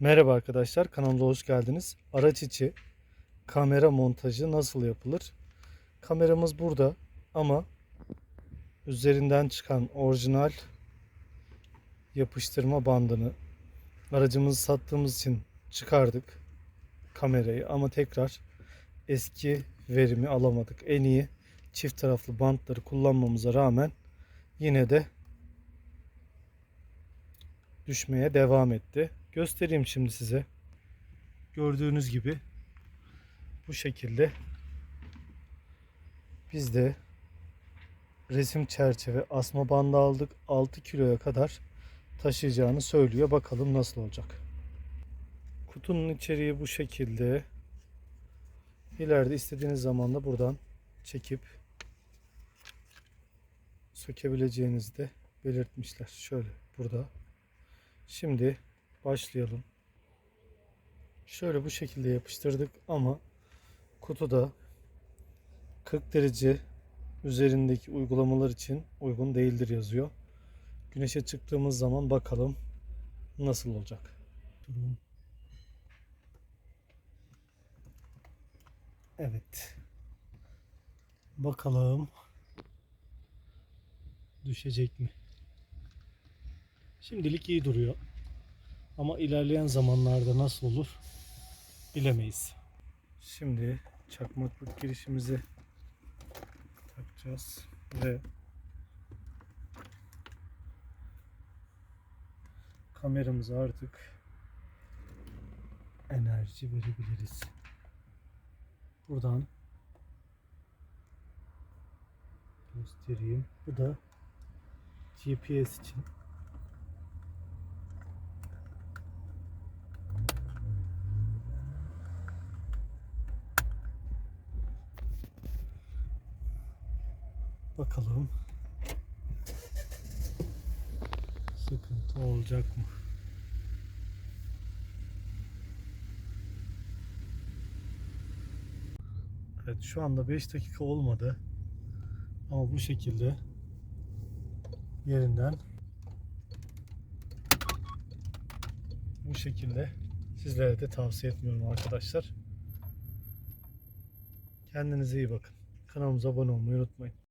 Merhaba arkadaşlar, kanalıma hoş geldiniz. Araç içi kamera montajı nasıl yapılır? Kameramız burada ama üzerinden çıkan orijinal yapıştırma bandını aracımızı sattığımız için çıkardık kamerayı ama tekrar eski verimi alamadık. En iyi çift taraflı bantları kullanmamıza rağmen yine de düşmeye devam etti. Göstereyim şimdi size. Gördüğünüz gibi bu şekilde biz de resim çerçeve asma bandı aldık. 6 kiloya kadar taşıyacağını söylüyor. Bakalım nasıl olacak. Kutunun içeriği bu şekilde. İleride istediğiniz zaman da buradan çekip sökebileceğinizi de belirtmişler. Şöyle burada. Şimdi başlayalım. Şöyle bu şekilde yapıştırdık ama kutuda 40 derece üzerindeki uygulamalar için uygun değildir yazıyor. Güneşe çıktığımız zaman bakalım nasıl olacak. Evet. Bakalım düşecek mi? Şimdilik iyi duruyor. Ama ilerleyen zamanlarda nasıl olur bilemeyiz. Şimdi çakmaklık girişimizi takacağız ve kameramıza artık enerji verebiliriz. Buradan göstereyim. Bu da GPS için Bakalım. Sıkıntı olacak mı? Evet şu anda 5 dakika olmadı. Ama bu şekilde yerinden bu şekilde sizlere de tavsiye etmiyorum arkadaşlar. Kendinize iyi bakın. Kanalımıza abone olmayı unutmayın.